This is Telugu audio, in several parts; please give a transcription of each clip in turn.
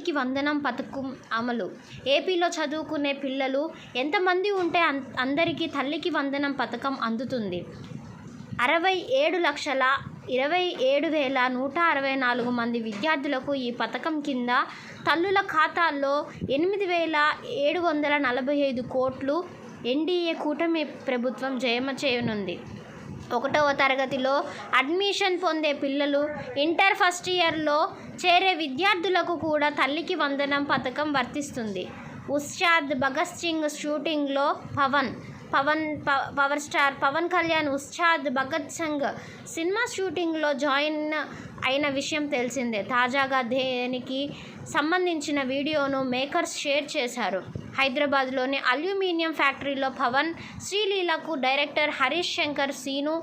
తల్లికి వందనం పథకం అమలు. ఏపీలో చదువుకునే పిల్లలు ఎంతమంది ఉంటే అందరికీ తల్లికి వందనం పథకం అందుతుంది. అరవై ఏడు లక్షల ఇరవై ఏడు వేల నూట అరవై నాలుగు మంది విద్యార్థులకు ఈ పథకం కింద తల్లుల ఖాతాల్లో ఎనిమిది వేల ఏడు వందల నలభై ఐదు కోట్లు ఎన్డీఏ కూటమి ప్రభుత్వం జమ చేయనుంది. ఒకటవ తరగతిలో అడ్మిషన్ పొందే పిల్లలు ఇంటర్ ఫస్ట్ ఇయర్లో చేరే విద్యార్థులకు కూడా తల్లికి వందనం పథకం వర్తిస్తుంది. ఉస్తాద్ భగత్ సింగ్ షూటింగ్లో Pawan Pawan power star Pawan Kalyan Ustaad Bhagat Singh cinema షూటింగ్లో జాయిన్ అయిన విషయం తెలిసిందే. తాజాగా దేనికి సంబంధించిన వీడియోను మేకర్స్ షేర్ చేశారు. హైదరాబాద్లోని అల్యూమినియం ఫ్యాక్టరీలో పవన్ శ్రీలీలకు డైరెక్టర్ హరీష్ శంకర్ సీను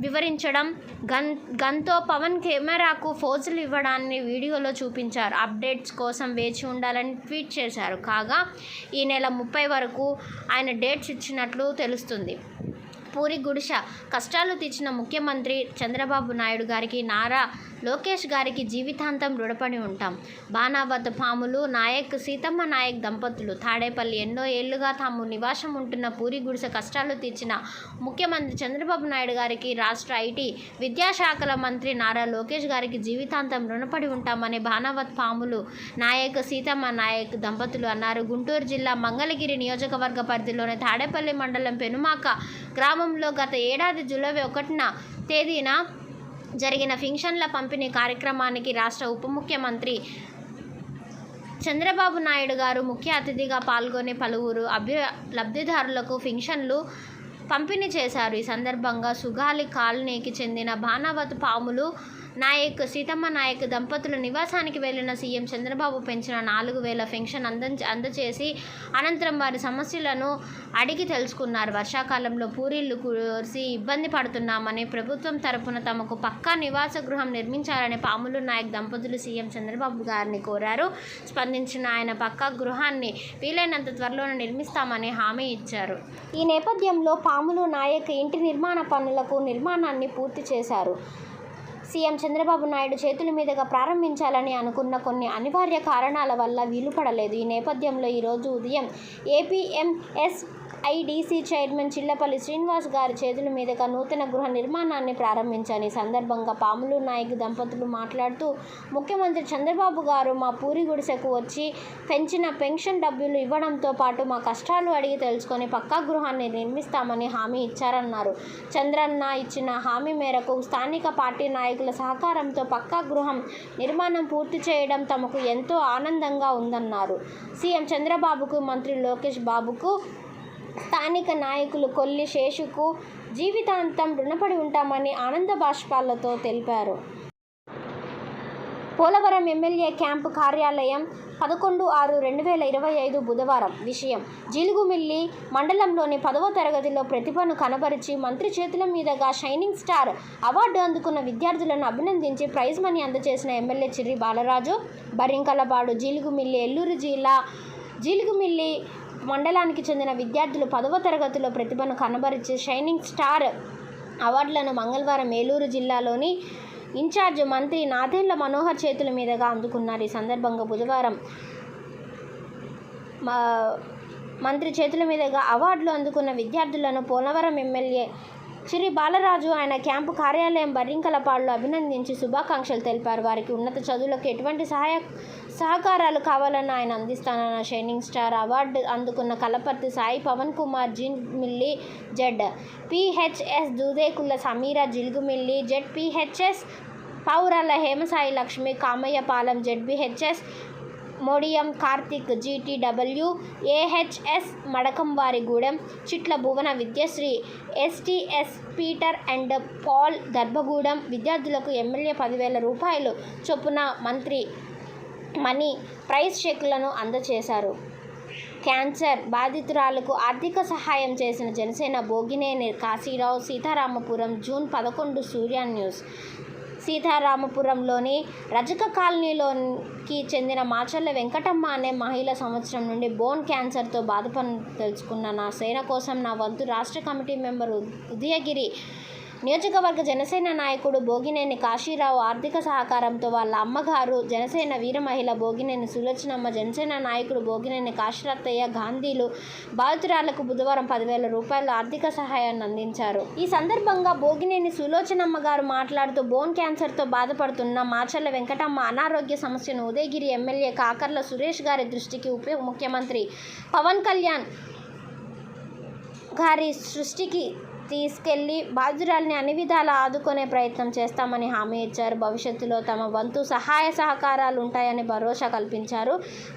వివరించడం. గన్ గన్తో పవన్ కెమెరాకు ఫోజులు ఇవ్వడాన్ని వీడియోలో చూపించారు. అప్డేట్స్ కోసం వేచి ఉండాలని ట్వీట్ చేశారు. కాగా ఈ నెల ముప్పై వరకు ఆయన డేట్స్ ఇచ్చినట్లు తెలుస్తుంది. పూరి గుడిష కష్టాలు తెచ్చిన ముఖ్యమంత్రి చంద్రబాబు నాయుడు గారికి నారా లోకేష్ గారికి జీవితాంతం రుణపడి ఉంటాం. బాణావత్ పాములు నాయక్ సీతమ్మ నాయక్ దంపతులు. తాడేపల్లి ఎన్నో ఏళ్ళుగా తాము నివాసం ఉంటున్న పూరి గుడిసె కష్టాలు తీర్చిన ముఖ్యమంత్రి చంద్రబాబు నాయుడు గారికి రాష్ట్ర ఐటీ విద్యాశాఖల మంత్రి నారా లోకేష్ గారికి జీవితాంతం రుణపడి ఉంటామని బాణావత్ పాములు నాయక్ సీతమ్మ నాయక్ దంపతులు అన్నారు. గుంటూరు జిల్లా మంగళగిరి నియోజకవర్గ పరిధిలోని తాడేపల్లి మండలం పెనుమాక గ్రామంలో గత ఏడాది జూలై ఒకటిన తేదీన జరిగిన ఫింక్షన్ల పంపిణీ కార్యక్రమానికి రాష్ట్ర ఉప ముఖ్యమంత్రి చంద్రబాబు నాయుడు గారు ముఖ్య అతిథిగా పాల్గొని పలువురు అభ్య లబ్ధిదారులకు ఫింక్షన్లు పంపిణీ చేశారు. ఈ సందర్భంగా సుగాలి కాలనీకి చెందిన బాణావత్ పాములు నాయక్ సీతమ్మ నాయక్ దంపతుల నివాసానికి వెళ్ళిన సీఎం చంద్రబాబు పెంచిన నాలుగు వేల పెన్షన్ అంద అందచేసి అనంతరం వారి సమస్యలను అడిగి తెలుసుకున్నారు. వర్షాకాలంలో పూరీళ్ళు కురిసి ఇబ్బంది పడుతున్నామని ప్రభుత్వం తరపున తమకు పక్కా నివాస గృహం నిర్మించాలని పాములు నాయక్ దంపతులు సీఎం చంద్రబాబు గారిని కోరారు. స్పందించిన ఆయన పక్కా గృహాన్ని వీలైనంత త్వరలోనే నిర్మిస్తామని హామీ ఇచ్చారు. ఈ నేపథ్యంలో పాములు నాయక్ ఇంటి నిర్మాణ పనులకు నిర్మాణాన్ని పూర్తి చేశారు. సీఎం చంద్రబాబు నాయుడు చేతుల మీదుగా ప్రారంభించాలని అనుకున్న కొన్ని అనివార్య కారణాల వల్ల వీలు పడలేదు ఈ నేపథ్యంలో ఈరోజు ఉదయం APMS IDC chairman Chillapalli Srinivas గారి చేతుల మీదుగా నూతన గృహ నిర్మాణాన్ని ప్రారంభించాను ఈ సందర్భంగా పాములు నాయక్ దంపతులు మాట్లాడుతూ ముఖ్యమంత్రి చంద్రబాబు గారు మా పూరి గుడిసెకు వచ్చి పెంచిన పెన్షన్ డబ్బులు ఇవ్వడంతో పాటు మా కష్టాలు అడిగి తెలుసుకొని పక్కా గృహాన్ని నిర్మిస్తామని హామీ ఇచ్చారన్నారు. చంద్రన్న ఇచ్చిన హామీ మేరకు స్థానిక పార్టీ నాయకులు సహకారంతో పక్కా గృహం నిర్మాణం పూర్తి చేయడం తమకు ఎంతో ఆనందంగా ఉందన్నారు. సీఎం చంద్రబాబుకు మంత్రి లోకేష్ బాబుకు స్థానిక నాయకులు కొల్లి శేషుకు జీవితాంతం రుణపడి ఉంటామని ఆనంద బాష్పాలతో తెలిపారు. పోలవరం ఎమ్మెల్యే క్యాంపు కార్యాలయం పదకొండు ఆరు రెండు వేల ఇరవై ఐదు బుధవారం విషయం. జీలుగుమిల్లి మండలంలోని పదవ తరగతిలో ప్రతిభను కనబరిచి మంత్రి చేతుల మీదుగా షైనింగ్ స్టార్ అవార్డు అందుకున్న విద్యార్థులను అభినందించి ప్రైజ్ మనీ అందజేసిన ఎమ్మెల్యే చిర్రి బాలరాజు బరింకలపాడు జీలుగుమిల్లి ఎల్లూరు జిల్లా జీలుగుమిల్లి మండలానికి చెందిన విద్యార్థులు పదవ తరగతిలో ప్రతిభను కనబరిచి షైనింగ్ స్టార్ అవార్డులను మంగళవారం ఏలూరు జిల్లాలోని ఇన్ఛార్జ్ మంత్రి నాదెండ్ల మనోహర్ చేతుల మీదుగా అందుకున్నారు ఈ సందర్భంగా బుధవారం మంత్రి చేతుల మీదుగా అవార్డులు అందుకున్న విద్యార్థులను పోలవరం ఎమ్మెల్యే శ్రీ బాలరాజు ఆయన క్యాంపు కార్యాలయం బర్రింకలపాడులో అభినందించి శుభాకాంక్షలు తెలిపారు. వారికి ఉన్నత చదువులకు ఎటువంటి సహాయ సహకారాలు కావాలని ఆయన అందిస్తానన్న షైనింగ్ స్టార్ అవార్డు అందుకున్న కలపర్తి సాయి పవన్ కుమార్ జిన్ మిల్లి Z PHS Dudekula Sameera Jilugumilli Z PHS Pourala Hemasai Lakshmi Kamayyapalem ZBHS Modiyam Karthik GTW AHS Madakamvarigudem Chitla Bhuvana Vidyasri STS Peter and Paul Garbhagudem విద్యార్థులకు ఎమ్మెల్యే పదివేల రూపాయలు చొప్పున మంత్రి మనీ ప్రైజ్ చెక్కులను అందజేశారు క్యాన్సర్ బాధితురాలకు ఆర్థిక సహాయం చేసిన జనసేన భోగినేని కాశీరావు సీతారామపురం జూన్ పదకొండు సూర్య న్యూస్. సీతారామపురంలోని రజక కాలనీలోకి చెందిన మాచర్ల వెంకటమ్మ అనే మహిళ సంవత్సరం నుండి బోన్ క్యాన్సర్తో బాధపడి తెలుసుకున్న నా సేన కోసం నా వంతు రాష్ట్ర కమిటీ మెంబర్ ఉదయగిరి నియోజకవర్గ జనసేన నాయకుడు భోగినేని కాశీరావు ఆర్థిక సహకారంతో వాళ్ళ అమ్మగారు జనసేన వీర మహిళ భోగినేని సులోచనమ్మ జనసేన నాయకుడు భోగినేని కాశీరత్తయ్య గాంధీలు బాధితురాలకు బుధవారం పదివేల రూపాయల ఆర్థిక సహాయాన్ని అందించారు. ఈ సందర్భంగా భోగినేని సులోచనమ్మ గారు మాట్లాడుతూ బోన్ క్యాన్సర్తో బాధపడుతున్న మాచర్ల వెంకటమ్మ అనారోగ్య సమస్యను ఉదయగిరి ఎమ్మెల్యే కాకర్ల సురేష్ గారి దృష్టికి ఉప ముఖ్యమంత్రి పవన్ కళ్యాణ్ గారి సృష్టికి తీసుకెళ్ళి బాధితురాల్ని అన్ని విధాలా ఆదుకునే ప్రయత్నం చేస్తామని హామీ ఇచ్చారు. భవిష్యత్తులో తమ వంతు సహాయ సహకారాలు ఉంటాయని భరోసా కల్పించారు.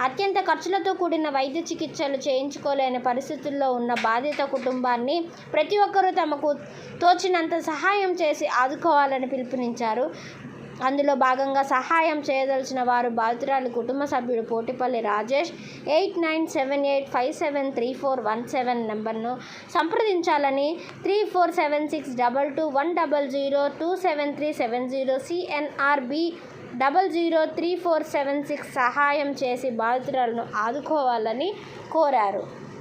అత్యంత ఖర్చులతో కూడిన వైద్య చికిత్సలు చేయించుకోలేని పరిస్థితుల్లో ఉన్న బాధిత కుటుంబాన్ని ప్రతి ఒక్కరూ తమకు తోచినంత సహాయం చేసి ఆదుకోవాలని పిలుపునిచ్చారు. అందులో భాగంగా సహాయం చేయదలిచిన వారు బాధితురాలి కుటుంబ సభ్యుడు Potipalli Rajesh eight nine seven eight five seven three four one seven నెంబర్ను సంప్రదించాలని three four seven six double two one double zero two seven three seven zero సిఎన్ఆర్బి double zero three four seven six సహాయం చేసి బాధితురాలను ఆదుకోవాలని కోరారు.